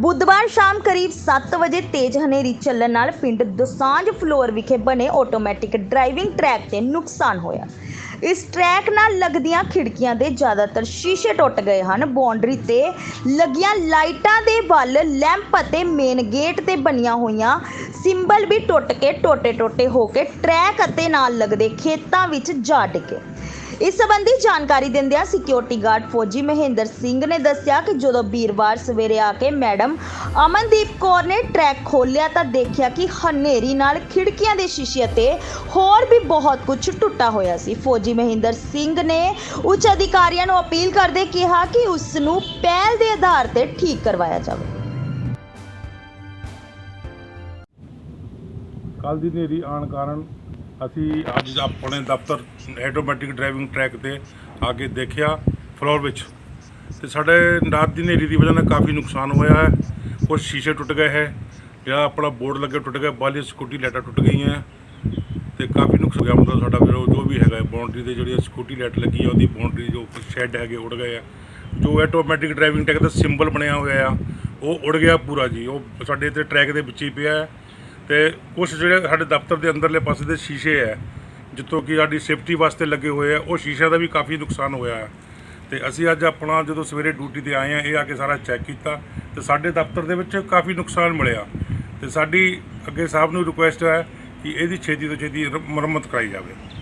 ਬੁੱਧਵਾਰ ਸ਼ਾਮ ਕਰੀਬ 7 ਵਜੇ ਤੇਜ਼ ਹਨੇਰੀ ਚੱਲਣ ਨਾਲ ਪਿੰਡ ਦੋਸਾਂਝ ਫਲੋਰ ਵਿਖੇ ਬਣੇ ਆਟੋਮੈਟਿਕ ਡਰਾਈਵਿੰਗ ਟਰੈਕ ਤੇ ਨੁਕਸਾਨ ਹੋਇਆ। ਇਸ ਟਰੈਕ ਨਾਲ ਲੱਗਦੀਆਂ ਖਿੜਕੀਆਂ ਦੇ ਜ਼ਿਆਦਾਤਰ ਸ਼ੀਸ਼ੇ ਟੁੱਟ ਗਏ ਹਨ। ਬਾਉਂਡਰੀ ਤੇ ਲੱਗੀਆਂ ਲਾਈਟਾਂ ਦੇ ਵੱਲ ਲੈਂਪ ਅਤੇ ਮੇਨ ਗੇਟ ਤੇ ਬਣੀਆਂ ਹੋਈਆਂ ਸਿੰਬਲ ਵੀ ਟੁੱਟ ਕੇ ਟੋਟੇ-ਟੋਟੇ ਹੋ ਕੇ ਟਰੈਕ ਅਤੇ ਨਾਲ ਲੱਗਦੇ ਖੇਤਾਂ ਵਿੱਚ ਜਾ ਡਿੱਗੇ। ਇਸ ਸੰਬੰਧੀ ਜਾਣਕਾਰੀ ਦਿੰਦਿਆਂ ਸਿਕਿਉਰਿਟੀ ਗਾਰਡ ਫੌਜੀ ਮਹਿੰਦਰ ਸਿੰਘ ਨੇ ਦੱਸਿਆ ਕਿ ਜਦੋਂ ਵੀਰਵਾਰ ਸਵੇਰੇ ਆ ਕੇ ਮੈਡਮ ਅਮਨਦੀਪ ਕੌਰ ਨੇ ਟਰੈਕ ਖੋਲ੍ਹਿਆ ਤਾਂ ਦੇਖਿਆ ਕਿ ਹਨੇਰੀ ਨਾਲ ਖਿੜਕੀਆਂ ਦੇ ਸ਼ੀਸ਼ੇ ਅਤੇ ਹੋਰ ਵੀ ਬਹੁਤ ਕੁਝ ਟੁੱਟਾ ਹੋਇਆ ਸੀ। ਫੌਜੀ ਮਹਿੰਦਰ ਸਿੰਘ ਨੇ ਉੱਚ ਅਧਿਕਾਰੀਆਂ ਨੂੰ ਅਪੀਲ ਕਰਦੇ ਕਿਹਾ ਕਿ ਉਸ ਨੂੰ ਪਹਿਲ ਦੇ ਆਧਾਰ ਤੇ ਠੀਕ ਕਰਵਾਇਆ ਜਾਵੇ। ਕੱਲ ਦੀ ਹਨੇਰੀ ਆਉਣ ਕਾਰਨ ਅਸੀਂ ਅੱਜ ਆਪਣੇ ਦਫ਼ਤਰ ਆਟੋਮੈਟਿਕ ਡਰਾਈਵਿੰਗ ਟਰੈਕ ਤੇ ਆ ਕੇ ਦੇਖਿਆ ਫਲੋਰ ਵਿੱਚ। ਤੇ ਸਾਡੇ ਰਾਤ ਦੀ ਹਨੇਰੀ ਦੀ ਵਜ੍ਹਾ ਨਾਲ ਕਾਫੀ ਨੁਕਸਾਨ ਹੋਇਆ ਹੈ। ਕੁਝ ਸ਼ੀਸ਼ੇ ਟੁੱਟ ਗਏ ਹੈ ਜਿਹੜਾ ਆਪਣਾ ਬੋਰਡ ਲੱਗੇ ਟੁੱਟ ਗਿਆ ਬਾਲੀ ਸਕੂਟੀ ਲਾਈਟਾਂ ਟੁੱਟ ਗਈਆਂ ਤੇ ਕਾਫੀ ਨੁਕਸਾਨ ਗਿਆ ਮਤਲਬ ਸਾਡਾ ਫਿਰ ਜੋ ਵੀ ਹੈਗਾ ਬਾਉਂਡਰੀ ਤੇ ਜਿਹੜੀ ਸਕੂਟੀ ਲਾਈਟ ਲੱਗੀ ਆ ਉਹਦੀ ਬਾਉਂਡਰੀ ਜੋ ਸ਼ੈੱਡ ਹੈਗੇ, ਉੜ ਗਏ ਆ ਜੋ ਆਟੋਮੈਟਿਕ ਡਰਾਈਵਿੰਗ ਟਰੈਕ ਦਾ ਸਿੰਬਲ ਬਣਿਆ ਹੋਇਆ ਆ, ਉਹ ਉੜ ਗਿਆ ਪੂਰਾ ਜੀ। ਉਹ ਸਾਡੇ ਇੱਥੇ ਟਰੈਕ ਦੇ ਵਿੱਚ ਹੀ ਪਿਆ ਹੈ। ਤੇ ਕੁਝ ਜਿਹੜੇ ਸਾਡੇ ਦਫ਼ਤਰ ਦੇ ਅੰਦਰਲੇ ਪਾਸੇ ਦੇ ਸ਼ੀਸ਼ੇ ਹੈ, ਜਿੱਥੋਂ ਕਿ ਸਾਡੀ ਸੇਫਟੀ ਵਾਸਤੇ ਲੱਗੇ ਹੋਏ ਆ ਉਹ ਸ਼ੀਸ਼ਿਆਂ ਦਾ ਵੀ ਕਾਫੀ ਨੁਕਸਾਨ ਹੋਇਆ ਹੈ। ਤੇ ਅਸੀਂ ਅੱਜ ਆਪਣਾ ਜਦੋਂ ਸਵੇਰੇ ਡਿਊਟੀ ਤੇ ਆਏ ਆ ਇਹ ਆ ਕੇ ਸਾਰਾ ਚੈੱਕ ਕੀਤਾ, ਤੇ ਸਾਡੇ ਦਫ਼ਤਰ ਦੇ ਵਿੱਚ ਕਾਫੀ ਨੁਕਸਾਨ ਮਿਲਿਆ। ਤੇ ਸਾਡੀ ਅੱਗੇ ਸਾਹਿਬ ਨੂੰ ਰਿਕੁਐਸਟ ਹੈ ਕਿ ਇਹਦੀ ਛੇਤੀ ਤੋਂ ਛੇਤੀ ਰ- ਮੁਰੰਮਤ ਕਰਾਈ ਜਾਵੇ।